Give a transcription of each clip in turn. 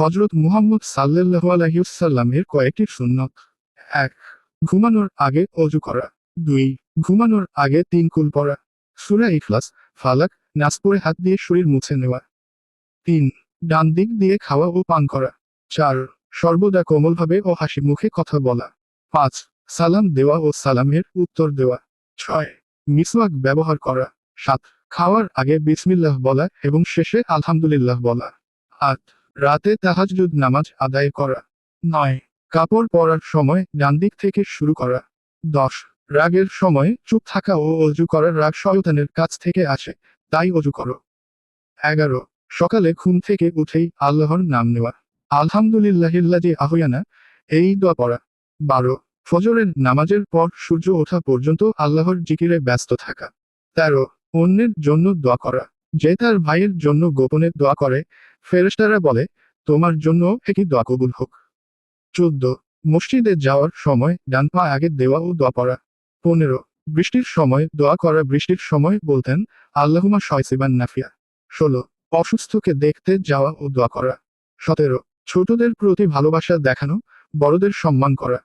হজরত মুহাম্মদ সাল্লাহ আলহিউসাল্লামের কয়েকটি সুন্নত। এক, ঘুমানোর আগে অজু করা। দুই, ঘুমানোর আগে তিন কুল পড়া। সুরা ইখলাস, ফালাক, নাচ পরে হাত দিয়ে শরীর মুছে নেওয়া। তিন, ডান দিক দিয়ে খাওয়া ও পান করা। চার, সর্বদা কোমলভাবে ও হাসি মুখে কথা বলা। পাঁচ, সালাম দেওয়া ও সালামের উত্তর দেওয়া। ছয়, মিসওয়াক ব্যবহার করা। সাত, খাওয়ার আগে বিসমিল্লাহ বলা এবং শেষে আলহামদুলিল্লাহ বলা। আট রাতে তাহাজুদ নামাজ আদায় করা। নয়, কাপড় পরার সময় ডান দিক থেকে শুরু করা। দশ, রাগের সময় চুপ থাকা ও অজু করার রাগ শয়তানের কাছ থেকে আসে, তাই অজু করো। এগারো, সকালে ঘুম থেকে উঠেই আল্লাহর নাম নেওয়া। আলহামদুলিল্লাহিল্লাজি আহয়ানা, এই দোয়া পড়া। বারো, ফজরের নামাজের পর সূর্য ওঠা পর্যন্ত আল্লাহর জিকিরে ব্যস্ত থাকা। তেরো, অন্যের জন্য দোয়া করা। যে তার ভাইয়ের জন্য গোপনে দোয়া করে ফেরেশতারা বলে, তোমার জন্য একই দোয়া কবুল হোক? চোদ্দ, মসজিদে যাওয়ার সময় ডান পা আগে দেওয়া ও দোয়া পড়া। পনেরো, বৃষ্টির সময় দোয়া করা। বৃষ্টির সময় বলতেন আল্লাহুমা শয়সিবান নাফিয়া। ষোলো, অসুস্থকে দেখতে যাওয়া ও দোয়া করা। সতেরো, ছোটদের প্রতি ভালোবাসা দেখানো, বড়দের সম্মান করা।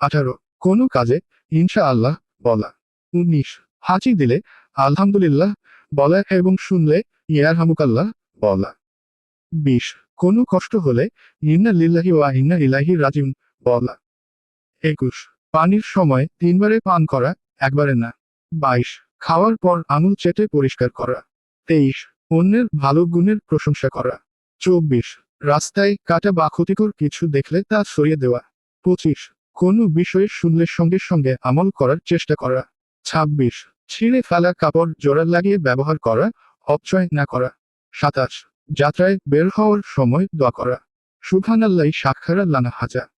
আঠারো, কোনো কাজে ইনশা আল্লাহ বলা। উনিশ, হাঁচি দিলে, আলহামদুলিল্লাহ বলা এবং শুনলে, ইয়ারহামুকাল্লাহ বলা। বিশ কোনো কষ্ট হলে, ইন্না লিল্লাহি ওয়া ইন্না ইলাহি রাজিউন বলা। একুশ। পানির সময় তিনবারে পান করা, একবারে না। বাইশ। খাওয়ার পর আঙুল চেটে পরিষ্কার করা। তেইশ। অন্যের ভালো গুণের প্রশংসা করা। চব্বিশ। রাস্তায় কাটা বা ক্ষতিকর কিছু দেখলে তা সরিয়ে দেওয়া। পঁচিশ। কোনো বিষয়ে শুনলে সঙ্গে সঙ্গে আমল করার চেষ্টা করা। ছাব্বিশ। ছিঁড়ে ফেলা কাপড় জোড়া লাগিয়ে ব্যবহার করা, অপচয় না করা। সাতাশ। যাত্রায় বের হওয়ার সময় দোয়া করা। সুবহানাল্লাহি সাক্ষারা লানা হাজা।